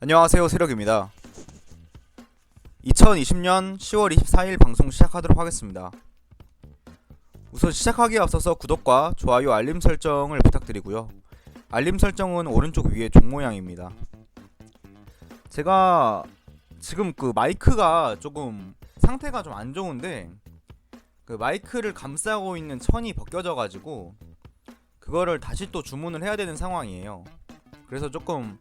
안녕하세요 세력입니다. 2020년 10월 24일 방송 시작하도록 하겠습니다. 우선 시작하기에 앞서서 구독과 좋아요 알림 설정을 부탁드리고요. 알림 설정은 오른쪽 위에 종 모양입니다. 제가 지금 그 마이크가 조금 상태가 좀 안 좋은데 그 마이크를 감싸고 있는 천이 벗겨져 가지고 그거를 다시 또 주문을 해야 되는 상황이에요. 그래서 조금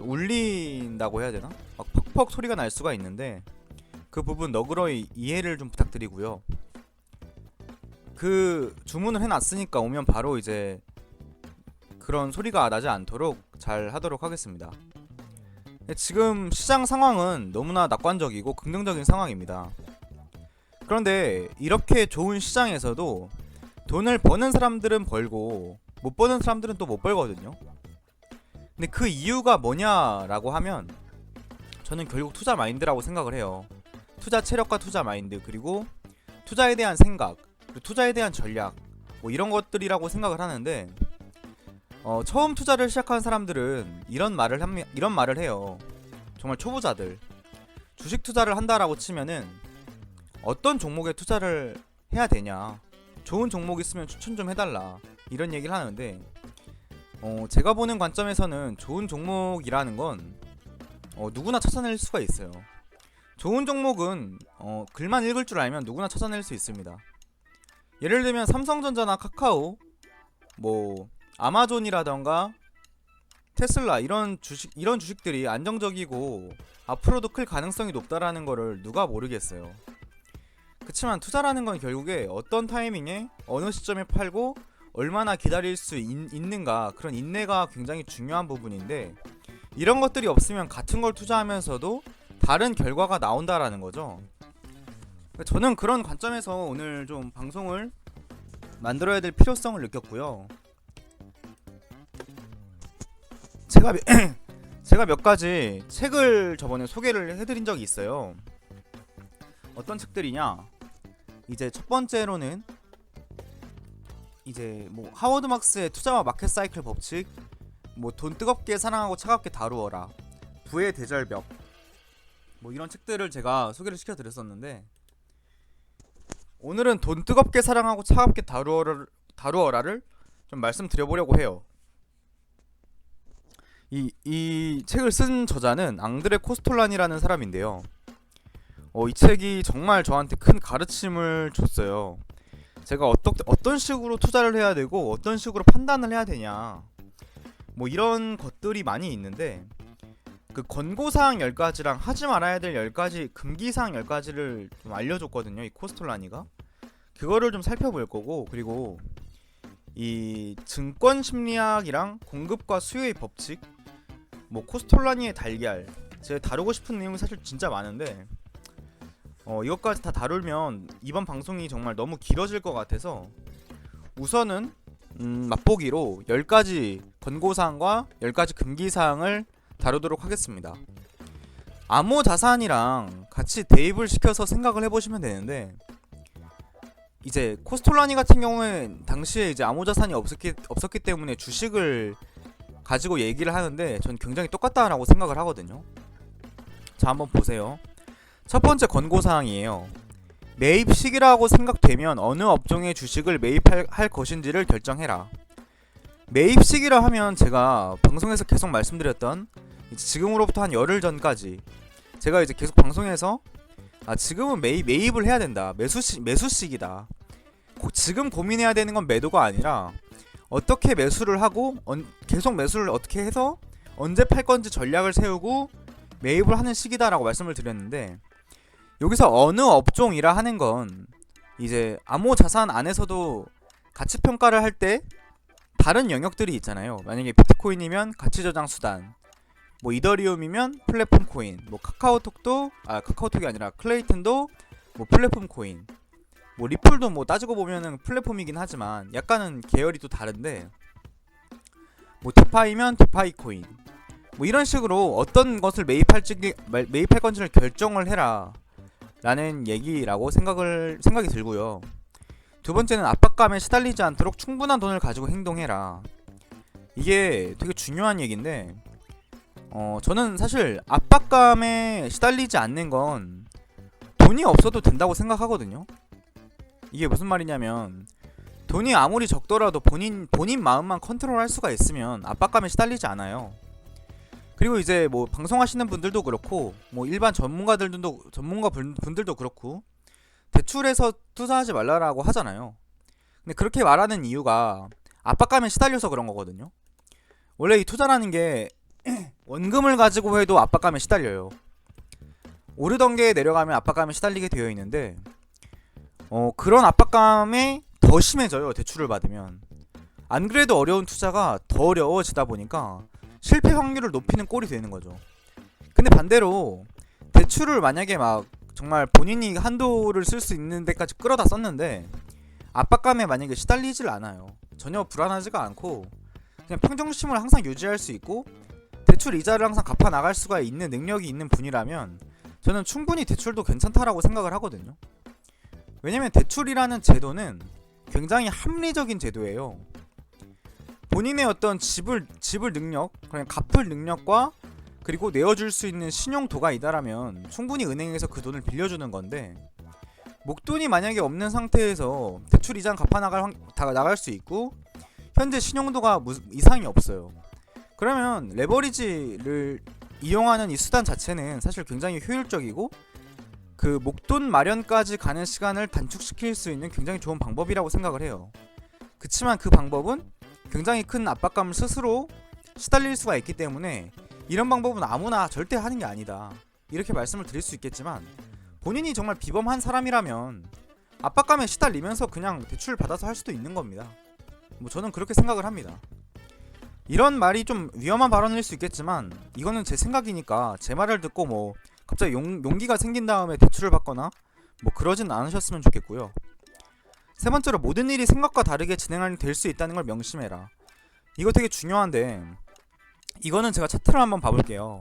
울린다고 해야 되나? 막 퍽퍽 소리가 날 수가 있는데 그 부분 너그러이 이해를 좀 부탁드리고요. 그 주문을 해놨으니까 오면 바로 이제 그런 소리가 나지 않도록 잘 하도록 하겠습니다. 네, 지금 시장 상황은 너무나 낙관적이고 긍정적인 상황입니다. 그런데 이렇게 좋은 시장에서도 돈을 버는 사람들은 벌고 못 버는 사람들은 또 못 벌거든요. 근데 그 이유가 뭐냐라고 하면 저는 결국 투자 마인드라고 생각을 해요. 투자 체력과 투자 마인드 그리고 투자에 대한 생각 그리고 투자에 대한 전략 뭐 이런 것들이라고 생각을 하는데 어, 처음 투자를 시작한 사람들은 이런 말을 합니, 이런 말을 해요. 정말 초보자들 주식 투자를 한다라고 치면은 어떤 종목에 투자를 해야 되냐 좋은 종목 있으면 추천 좀 해달라 이런 얘기를 하는데 어, 제가 보는 관점에서는 좋은 종목이라는 건 어, 누구나 찾아낼 수가 있어요. 좋은 종목은 어, 글만 읽을 줄 알면 누구나 찾아낼 수 있습니다. 예를 들면 삼성전자나 카카오, 뭐 아마존이라던가 테슬라 이런 주식 이런 주식들이 안정적이고 앞으로도 클 가능성이 높다라는 거를 누가 모르겠어요. 그렇지만 투자라는 건 결국에 어떤 타이밍에 어느 시점에 팔고 얼마나 기다릴 수 있, 있는가 그런 인내가 굉장히 중요한 부분인데 이런 것들이 없으면 같은 걸 투자하면서도 다른 결과가 나온다라는 거죠. 저는 그런 관점에서 오늘 좀 방송을 만들어야 될 필요성을 느꼈고요. 제가 몇- 제가 몇 가지 책을 저번에 소개를 해드린 적이 있어요. 어떤 책들이냐? 이제 첫 번째로는 이제 뭐 하워드 막스의 투자와 마켓 사이클 법칙, 뭐 돈 뜨겁게 사랑하고 차갑게 다루어라, 부의 대절벽, 뭐 이런 책들을 제가 소개를 시켜드렸었는데 오늘은 돈 뜨겁게 사랑하고 차갑게 다루어라, 다루어라를 좀 말씀드려보려고 해요. 이, 이 책을 쓴 저자는 앙드레 코스톨란이라는 사람인데요. 어, 이 책이 정말 저한테 큰 가르침을 줬어요. 제가 어떤 어떤 식으로 투자를 해야 되고 어떤 식으로 판단을 해야 되냐. 뭐 이런 것들이 많이 있는데 그 권고사항 10가지랑 하지 말아야 될 10가지 금기사항 10가지를 좀 알려줬거든요 이 코스톨라니가. 그거를 좀 살펴볼 거고 그리고 이 증권 심리학이랑 공급과 수요의 법칙 뭐 코스톨라니의 달걀. 제가 다루고 싶은 내용이 사실 진짜 많은데 어, 이것까지 다 다루면 이번 방송이 정말 너무 길어질 것 같아서 우선은 음, 맛보기로 10가지 권고사항과 10가지 금기사항을 다루도록 하겠습니다. 암호 자산이랑 같이 대입을 시켜서 생각을 해보시면 되는데 이제 코스톨라니 같은 경우는 당시에 이제 암호 자산이 없었기, 없었기 때문에 주식을 가지고 얘기를 하는데 전 굉장히 똑같다라고 생각을 하거든요. 자 한번 보세요. 첫 번째 권고 사항이에요. 매입 시기라고 생각되면 어느 업종의 주식을 매입할 할 것인지를 결정해라. 매입 시기라 하면 제가 방송에서 계속 말씀드렸던 지금으로부터 한 열흘 전까지 제가 이제 계속 방송에서 아 지금은 매입 매입을 해야 된다. 매수 시 매수 시기다. 고, 지금 고민해야 되는 건 매도가 아니라 어떻게 매수를 하고 언, 계속 매수를 어떻게 해서 언제 팔 건지 전략을 세우고 매입을 하는 시기다라고 말씀을 드렸는데 여기서 어느 업종이라 하는 건 이제 암호 자산 안에서도 가치 평가를 할 때 다른 영역들이 있잖아요. 만약에 비트코인이면 가치 저장 수단, 뭐 이더리움이면 플랫폼 코인, 뭐 카카오톡도 아 카카오톡이 아니라 클레이튼도 뭐 플랫폼 코인, 뭐 리플도 뭐 따지고 보면은 플랫폼이긴 하지만 약간은 계열이 또 다른데 뭐 디파이면 디파이 코인, 뭐 이런 식으로 어떤 것을 매입할지 매입할 건지를 결정을 해라. 라는 얘기라고 생각을 생각이 들고요. 두 번째는 압박감에 시달리지 않도록 충분한 돈을 가지고 행동해라. 이게 되게 중요한 얘기인데 어, 저는 사실 압박감에 시달리지 않는 건 돈이 없어도 된다고 생각하거든요. 이게 무슨 말이냐면 돈이 아무리 적더라도 본인 본인 마음만 컨트롤할 수가 있으면 압박감에 시달리지 않아요. 그리고 이제 뭐 방송하시는 분들도 그렇고 뭐 일반 전문가들도 전문가 분- 분들도 그렇고 대출해서 투자하지 말라라고 하잖아요. 근데 그렇게 말하는 이유가 압박감에 시달려서 그런 거거든요. 원래 이 투자라는 게 원금을 가지고 해도 압박감에 시달려요. 오르던 게 내려가면 압박감에 시달리게 되어 있는데 어 그런 압박감에 더 심해져요 대출을 받으면 안 그래도 어려운 투자가 더 어려워지다 보니까 실패 확률을 높이는 꼴이 되는 거죠. 근데 반대로 대출을 만약에 막 정말 본인이 한도를 쓸 수 있는 데까지 끌어다 썼는데 압박감에 만약에 시달리질 않아요. 전혀 불안하지가 않고 그냥 평정심을 항상 유지할 수 있고 대출 이자를 항상 갚아 나갈 수가 있는 능력이 있는 분이라면 저는 충분히 대출도 괜찮다라고 생각을 하거든요. 왜냐면 대출이라는 제도는 굉장히 합리적인 제도예요. 본인의 어떤 지불 지불 능력, 그냥 갚을 능력과 그리고 내어줄 수 있는 신용도가 있다라면 충분히 은행에서 그 돈을 빌려주는 건데 목돈이 만약에 없는 상태에서 대출 이자 갚아 나갈 확- 다 나갈 수 있고 현재 신용도가 무, 이상이 없어요. 그러면 레버리지를 이용하는 이 수단 자체는 사실 굉장히 효율적이고 그 목돈 마련까지 가는 시간을 단축시킬 수 있는 굉장히 좋은 방법이라고 생각을 해요. 그치만 그 방법은 굉장히 큰 압박감을 스스로 시달릴 수가 있기 때문에 이런 방법은 아무나 절대 하는 게 아니다. 이렇게 말씀을 드릴 수 있겠지만 본인이 정말 비범한 사람이라면 압박감에 시달리면서 그냥 대출 받아서 할 수도 있는 겁니다. 뭐 저는 그렇게 생각을 합니다. 이런 말이 좀 위험한 발언일 수 있겠지만 이거는 제 생각이니까 제 말을 듣고 뭐 갑자기 용, 용기가 생긴 다음에 대출을 받거나 뭐 그러진 않으셨으면 좋겠고요. 세 번째로 모든 일이 생각과 다르게 진행할 될수 있다는 걸 명심해라. 이거 되게 중요한데 이거는 제가 차트를 한번 봐볼게요.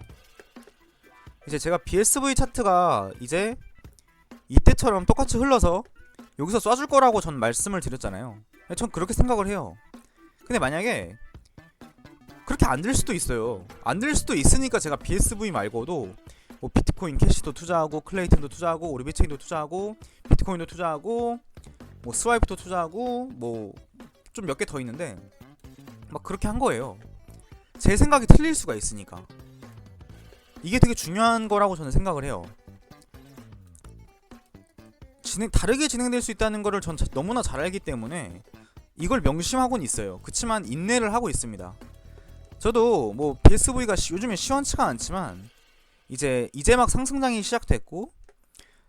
이제 제가 BSV 차트가 이제 이때처럼 똑같이 흘러서 여기서 쏴줄 거라고 전 말씀을 드렸잖아요. 전 그렇게 생각을 해요. 근데 만약에 그렇게 안 될 수도 있어요. 안 될 수도 있으니까 제가 BSV 말고도 뭐 비트코인 캐시도 투자하고 클레이튼도 투자하고 오르비체인도 투자하고 비트코인도 투자하고 뭐 스와이프도 투자하고 뭐 좀 몇 개 더 있는데 막 그렇게 한 거예요. 제 생각이 틀릴 수가 있으니까. 이게 되게 중요한 거라고 저는 생각을 해요. 진행 다르게 진행될 수 있다는 거를 전 자- 너무나 잘 알기 때문에 이걸 명심하고는 있어요. 그치만 인내를 하고 있습니다. 저도 뭐 BSV가 시- 요즘에 시원치가 않지만 이제 이제 막 상승장이 시작됐고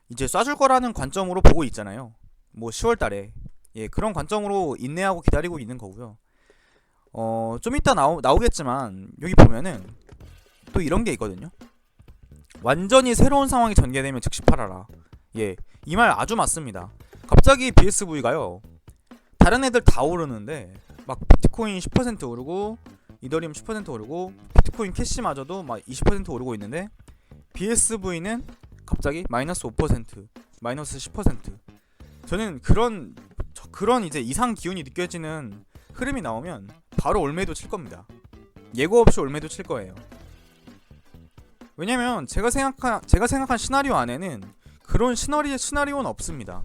이제 쏴줄 거라는 관점으로 보고 있잖아요. 뭐 10월 달에 예 그런 관점으로 인내하고 기다리고 있는 거고요. 어 좀 이따 나오, 나오겠지만 여기 보면은 또 이런 게 있거든요. 완전히 새로운 상황이 전개되면 즉시 팔아라. 예, 이 말 아주 맞습니다. 갑자기 BSV가요. 다른 애들 다 오르는데 막 비트코인 10% 오르고 이더리움 10% 오르고 비트코인 캐시마저도 막 20% 오르고 있는데 BSV는 갑자기 마이너스 5% 마이너스 10% 저는 그런 저- 그런 이제 이상 기운이 느껴지는 흐름이 나오면 바로 올매도 칠 겁니다. 예고 없이 올매도 칠 거예요. 왜냐면 제가 생각한 제가 생각한 시나리오 안에는 그런 시나리오 시나리오는 없습니다.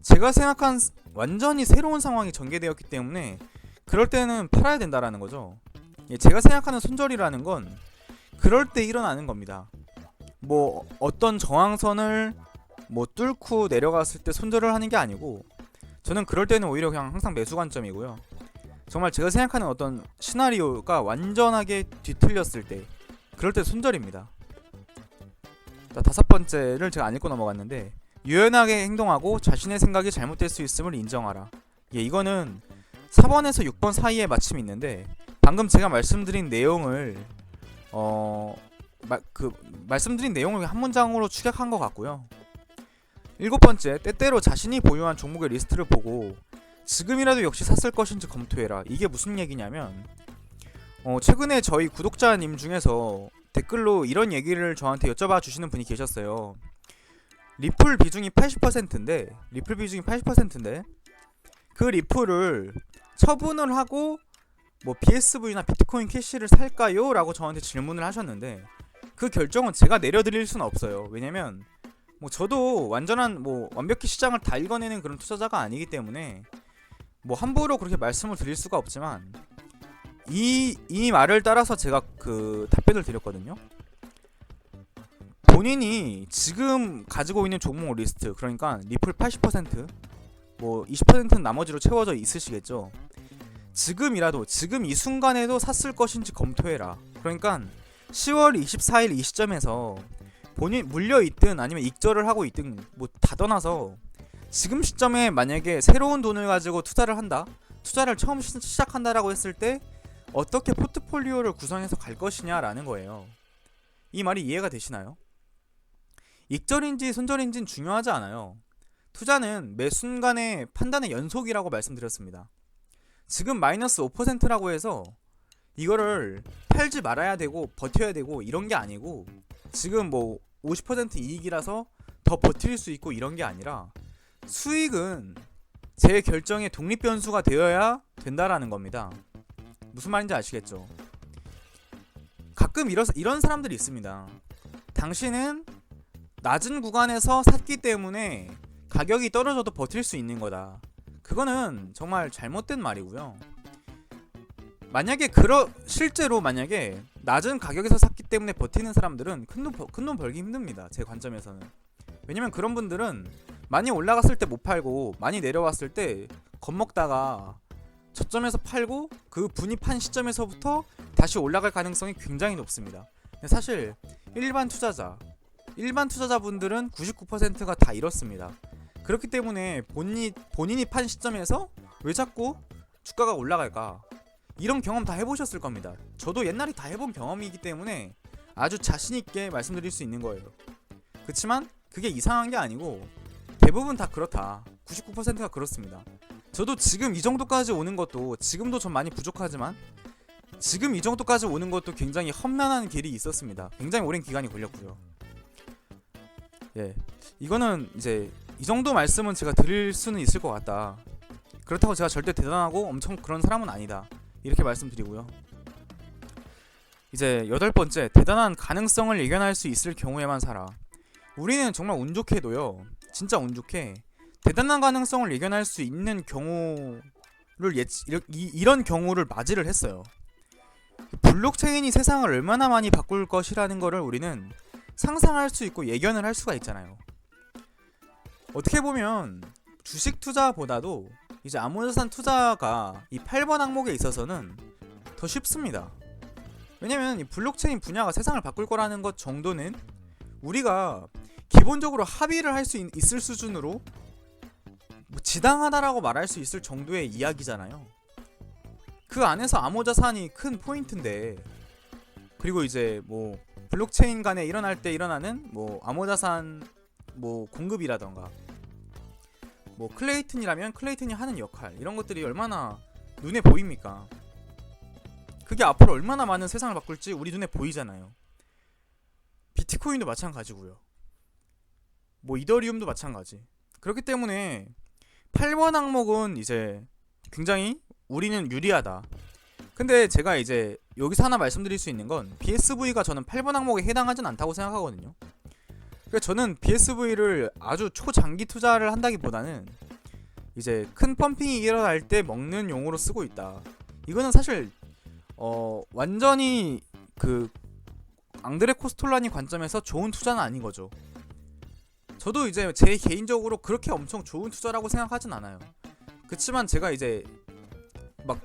제가 생각한 스- 완전히 새로운 상황이 전개되었기 때문에 그럴 때는 팔아야 된다라는 거죠. 예, 제가 생각하는 손절이라는 건 그럴 때 일어나는 겁니다. 뭐 어떤 저항선을 뭐 뚫고 내려갔을 때 손절을 하는 게 아니고 저는 그럴 때는 오히려 그냥 항상 매수 관점이고요. 정말 제가 생각하는 어떤 시나리오가 완전하게 뒤틀렸을 때 그럴 때 손절입니다. 자, 다섯 번째를 제가 안 읽고 넘어갔는데 유연하게 행동하고 자신의 생각이 잘못될 수 있음을 인정하라. 예, 이거는 4번에서 6번 사이에 마침이 있는데 방금 제가 말씀드린 내용을 어, 마, 그 말씀드린 내용을 한 문장으로 축약한 것 같고요. 일곱 번째, 때때로 자신이 보유한 종목의 리스트를 보고 지금이라도 역시 샀을 것인지 검토해라. 이게 무슨 얘기냐면 어, 최근에 저희 구독자님 중에서 댓글로 이런 얘기를 저한테 여쭤봐 주시는 분이 계셨어요. 리플 비중이 80%인데 리플 비중이 80%인데 그 리플을 처분을 하고 뭐 BSV나 비트코인 캐시를 살까요? 라고 저한테 질문을 하셨는데 그 결정은 제가 내려드릴 수는 없어요. 왜냐면 뭐 저도 완전한 뭐 완벽히 시장을 다 읽어내는 그런 투자자가 아니기 때문에 뭐 함부로 그렇게 말씀을 드릴 수가 없지만 이, 이 말을 따라서 제가 그 답변을 드렸거든요. 본인이 지금 가지고 있는 종목 리스트 그러니까 리플 80%뭐 20%는 나머지로 채워져 있으시겠죠. 지금이라도 지금 이 순간에도 샀을 것인지 검토해라. 그러니까 10월 24일 이 시점에서 본인 물려 있든 아니면 익절을 하고 있든 뭐 다 떠나서 지금 시점에 만약에 새로운 돈을 가지고 투자를 한다. 투자를 처음 시, 시작한다라고 했을 때 어떻게 포트폴리오를 구성해서 갈 것이냐라는 거예요. 이 말이 이해가 되시나요? 익절인지 손절인지는 중요하지 않아요. 투자는 매 순간의 판단의 연속이라고 말씀드렸습니다. 지금 마이너스 5%라고 해서 이거를 팔지 말아야 되고 버텨야 되고 이런 게 아니고 지금 뭐 50% 이익이라서 더 버틸 수 있고 이런 게 아니라 수익은 제 결정의 독립 변수가 되어야 된다라는 겁니다. 무슨 말인지 아시겠죠? 가끔 이런 이런 사람들이 있습니다. 당신은 낮은 구간에서 샀기 때문에 가격이 떨어져도 버틸 수 있는 거다. 그거는 정말 잘못된 말이고요. 만약에 그러 실제로 만약에 낮은 가격에서 샀기 때문에 버티는 사람들은 큰돈 큰돈 벌기 힘듭니다. 제 관점에서는. 왜냐면 그런 분들은 많이 올라갔을 때 못 팔고 많이 내려왔을 때 겁먹다가 저점에서 팔고 그 분이 판 시점에서부터 다시 올라갈 가능성이 굉장히 높습니다. 사실 일반 투자자 일반 투자자분들은 99%가 다 이렇습니다. 그렇기 때문에 본인이 본인이 판 시점에서 왜 자꾸 주가가 올라갈까? 이런 경험 다 해보셨을 겁니다. 저도 옛날에 다 해본 경험이기 때문에 아주 자신 있게 말씀드릴 수 있는 거예요. 그렇지만 그게 이상한 게 아니고 대부분 다 그렇다. 99%가 그렇습니다. 저도 지금 이 정도까지 오는 것도 지금도 좀 많이 부족하지만 지금 이 정도까지 오는 것도 굉장히 험난한 길이 있었습니다. 굉장히 오랜 기간이 걸렸고요. 예, 이거는 이제 이 정도 말씀은 제가 드릴 수는 있을 것 같다. 그렇다고 제가 절대 대단하고 엄청 그런 사람은 아니다. 이렇게 말씀드리고요. 이제 여덟 번째 대단한 가능성을 예견할 수 있을 경우에만 살아. 우리는 정말 운 좋게도요. 진짜 운 좋게 대단한 가능성을 예견할 수 있는 경우를 예치 이, 이런 경우를 맞이를 했어요. 블록체인이 세상을 얼마나 많이 바꿀 것이라는 거를 우리는 상상할 수 있고 예견을 할 수가 있잖아요. 어떻게 보면 주식 투자보다도 이제 암호자산 투자가 이 8번 항목에 있어서는 더 쉽습니다. 왜냐면 이 블록체인 분야가 세상을 바꿀 거라는 것 정도는 우리가 기본적으로 합의를 할 수 있을 수준으로 뭐 지당하다라고 말할 수 있을 정도의 이야기잖아요. 그 안에서 암호자산이 큰 포인트인데 그리고 이제 뭐 블록체인 간에 일어날 때 일어나는 뭐 암호자산 뭐 공급이라던가 뭐 클레이튼이라면 클레이튼이 하는 역할 이런 것들이 얼마나 눈에 보입니까? 그게 앞으로 얼마나 많은 세상을 바꿀지 우리 눈에 보이잖아요. 비트코인도 마찬가지고요. 뭐 이더리움도 마찬가지. 그렇기 때문에 8번 항목은 이제 굉장히 우리는 유리하다. 근데 제가 이제 여기서 하나 말씀드릴 수 있는 건 BSV가 저는 8번 항목에 해당하진 않다고 생각하거든요. 그러니까 저는 BSV를 아주 초장기 투자를 한다기보다는 이제 큰 펌핑이 일어날 때 먹는 용으로 쓰고 있다. 이거는 사실 어 완전히 그 앙드레 코스톨라니 관점에서 좋은 투자는 아닌 거죠. 저도 이제 제 개인적으로 그렇게 엄청 좋은 투자라고 생각하진 않아요. 그렇지만 제가 이제 막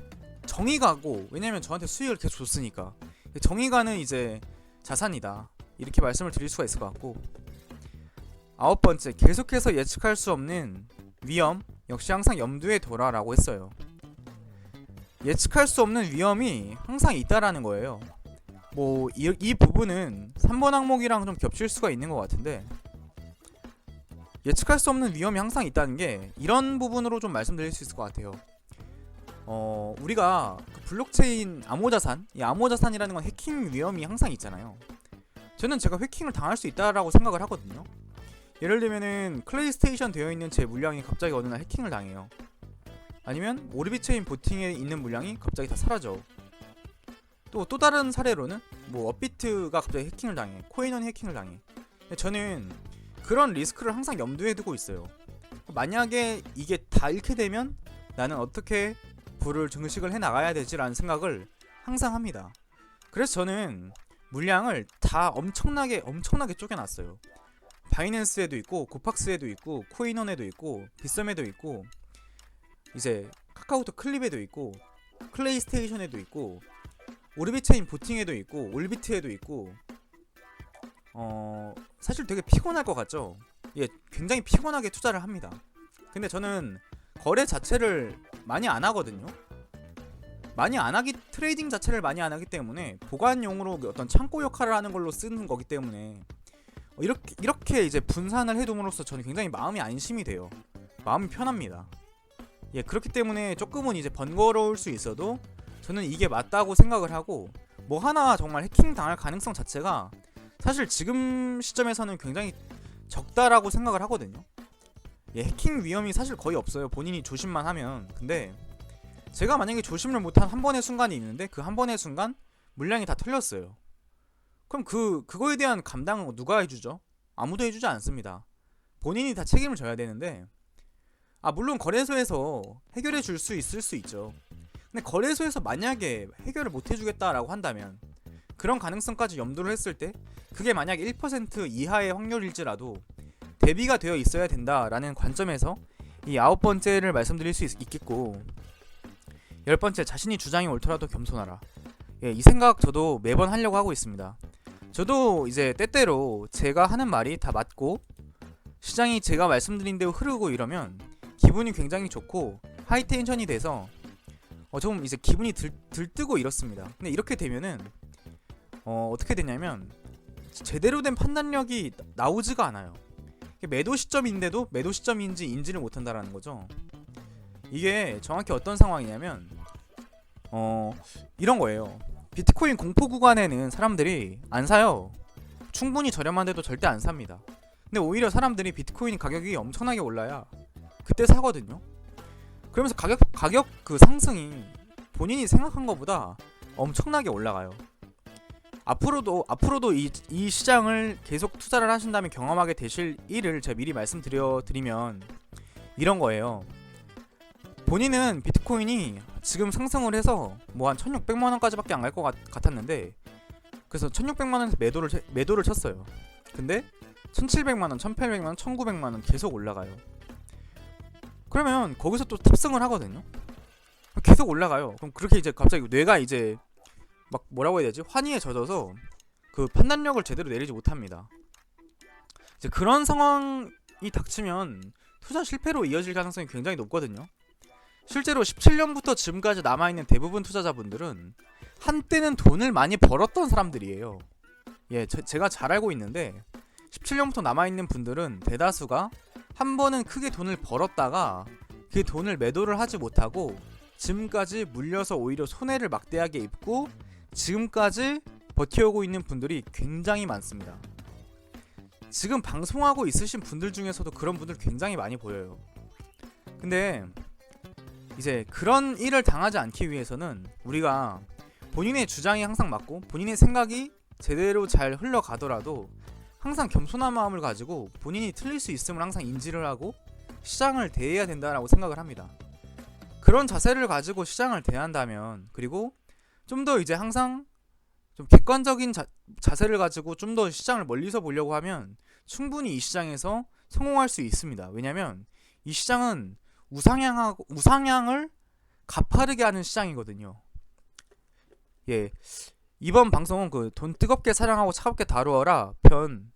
정이 가고 왜냐면 저한테 수익을 계속 줬으니까 정이 가는 이제 자산이다 이렇게 말씀을 드릴 수가 있을 것 같고 아홉 번째 계속해서 예측할 수 없는 위험 역시 항상 염두에 둬라라고 했어요. 예측할 수 없는 위험이 항상 있다라는 거예요. 뭐 이 이 부분은 3번 항목이랑 좀 겹칠 수가 있는 것 같은데 예측할 수 없는 위험이 항상 있다는 게 이런 부분으로 좀 말씀드릴 수 있을 것 같아요. 어 우리가 그 블록체인 암호자산 이 암호자산이라는 건 해킹 위험이 항상 있잖아요. 저는 제가 해킹을 당할 수 있다라고 생각을 하거든요. 예를 들면은 클레이스테이션 되어 있는 제 물량이 갑자기 어느 날 해킹을 당해요. 아니면 오르비체인 보팅에 있는 물량이 갑자기 다 사라져. 또 또 다른 사례로는 뭐 업비트가 갑자기 해킹을 당해, 코인원 해킹을 당해. 저는 그런 리스크를 항상 염두에 두고 있어요. 만약에 이게 다 잃게 되면 나는 어떻게 부를 증식을 해 나가야 되지라는 생각을 항상 합니다. 그래서 저는 물량을 다 엄청나게 엄청나게 쪼개놨어요. 바이낸스에도 있고 고팍스에도 있고 코인원에도 있고 빗썸에도 있고 이제 카카오톡 클립에도 있고 플레이스테이션에도 있고 오르비체인 보팅에도 있고 올비트에도 있고 어 사실 되게 피곤할 것 같죠? 예, 굉장히 피곤하게 투자를 합니다. 근데 저는 거래 자체를 많이 안 하거든요. 많이 안 하기 트레이딩 자체를 많이 안 하기 때문에 보관용으로 그 어떤 창고 역할을 하는 걸로 쓰는 거기 때문에 어, 이렇게 이렇게 이제 분산을 해둠으로써 저는 굉장히 마음이 안심이 돼요. 마음이 편합니다. 예, 그렇기 때문에 조금은 이제 번거로울 수 있어도 저는 이게 맞다고 생각을 하고 뭐 하나 정말 해킹 당할 가능성 자체가 사실 지금 시점에서는 굉장히 적다라고 생각을 하거든요. 예, 해킹 위험이 사실 거의 없어요. 본인이 조심만 하면. 근데 제가 만약에 조심을 못한 한 번의 순간이 있는데 그 한 번의 순간 물량이 다 털렸어요. 그럼 그 그거에 대한 감당은 누가 해주죠? 아무도 해주지 않습니다. 본인이 다 책임을 져야 되는데 아 물론 거래소에서 해결해 줄 수 있을 수 있죠. 근데 거래소에서 만약에 해결을 못 해주겠다라고 한다면 그런 가능성까지 염두를 했을 때 그게 만약 1% 이하의 확률일지라도 대비가 되어 있어야 된다라는 관점에서 이 아홉 번째를 말씀드릴 수 있, 있겠고 열 번째 자신이 주장이 옳더라도 겸손하라. 예, 이 생각 저도 매번 하려고 하고 있습니다. 저도 이제 때때로 제가 하는 말이 다 맞고 시장이 제가 말씀드린 대로 흐르고 이러면 기분이 굉장히 좋고 하이텐션이 돼서 어, 좀 이제 기분이 들, 들뜨고 이렇습니다. 근데 이렇게 되면은 어, 어떻게 되냐면 제대로 된 판단력이 나- 나오지가 않아요. 매도 시점인데도 매도 시점인지 인지를 못한다라는 거죠. 이게 정확히 어떤 상황이냐면 어 이런 거예요. 비트코인 공포 구간에는 사람들이 안 사요. 충분히 저렴한데도 절대 안 삽니다. 근데 오히려 사람들이 비트코인 가격이 엄청나게 올라야 그때 사거든요. 그러면서 가격 가격 그 상승이 본인이 생각한 것보다 엄청나게 올라가요. 앞으로도 앞으로도 이, 이 시장을 계속 투자를 하신다면 경험하게 되실 일을 제가 미리 말씀드려 드리면 이런 거예요. 본인은 비트코인이 지금 상승을 해서 뭐 한 1,600만 원까지밖에 안 갈 것 같았는데 그래서 1,600만 원에서 매도를 쳐- 매도를 쳤어요. 근데 1,700만 원, 1,800만 원, 1,900만 원 계속 올라가요. 그러면 거기서 또 탑승을 하거든요. 계속 올라가요. 그럼 그렇게 이제 갑자기 뇌가 이제 막 뭐라고 해야 되지? 환희에 젖어서 그 판단력을 제대로 내리지 못합니다. 이제 그런 상황이 닥치면 투자 실패로 이어질 가능성이 굉장히 높거든요. 실제로 17년부터 지금까지 남아있는 대부분 투자자분들은 한때는 돈을 많이 벌었던 사람들이에요. 예, 제, 제가 잘 알고 있는데 17년부터 남아있는 분들은 대다수가 한 번은 크게 돈을 벌었다가 그 돈을 매도를 하지 못하고 지금까지 물려서 오히려 손해를 막대하게 입고 지금까지 버텨오고 있는 분들이 굉장히 많습니다. 지금 방송하고 있으신 분들 중에서도 그런 분들 굉장히 많이 보여요. 근데 이제 그런 일을 당하지 않기 위해서는 우리가 본인의 주장이 항상 맞고 본인의 생각이 제대로 잘 흘러가더라도 항상 겸손한 마음을 가지고 본인이 틀릴 수 있음을 항상 인지를 하고 시장을 대해야 된다라고 생각을 합니다. 그런 자세를 가지고 시장을 대한다면 그리고 좀 더 이제 항상 좀 객관적인 자, 자세를 가지고 좀 더 시장을 멀리서 보려고 하면 충분히 이 시장에서 성공할 수 있습니다. 왜냐면 이 시장은 우상향하고 우상향을 가파르게 하는 시장이거든요. 예. 이번 방송은 그 돈 뜨겁게 사랑하고 차갑게 다루어라 편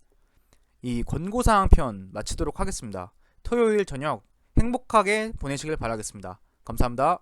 이 권고 사항 편 마치도록 하겠습니다. 토요일 저녁 행복하게 보내시길 바라겠습니다. 감사합니다.